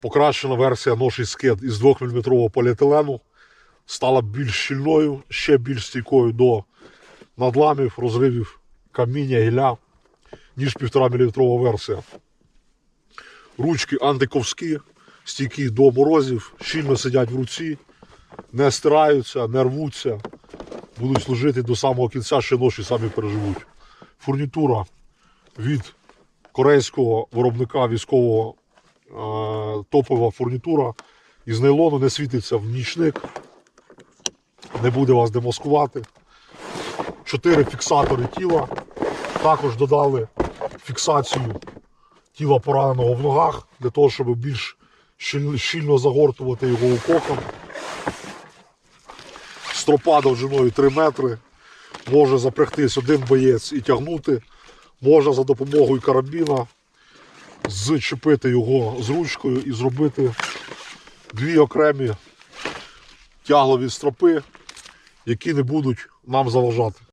Покращена версія ноший скид із 2-мм поліетилену стала більш щільною, ще більш стійкою до надламів, розривів каміння, гілля, ніж 1,5 мм версія. Ручки антиковські, стійкі до морозів, щільно сидять в руці, не стираються, не рвуться, будуть служити до самого кінця, ще ноші самі переживуть. Фурнітура від корейського виробника військового топова фурнітура із нейлону не світиться в нічник, не буде вас демаскувати. Чотири фіксатори тіла. Також додали фіксацію тіла пораненого в ногах для того, щоб більш щільно загортувати його укоком. Стропа довжиною 3 метри. Може запрягтись один боєць і тягнути. Може за допомогою карабіна зчепити його з ручкою і зробити дві окремі тяглові стропи, які не будуть нам заважати.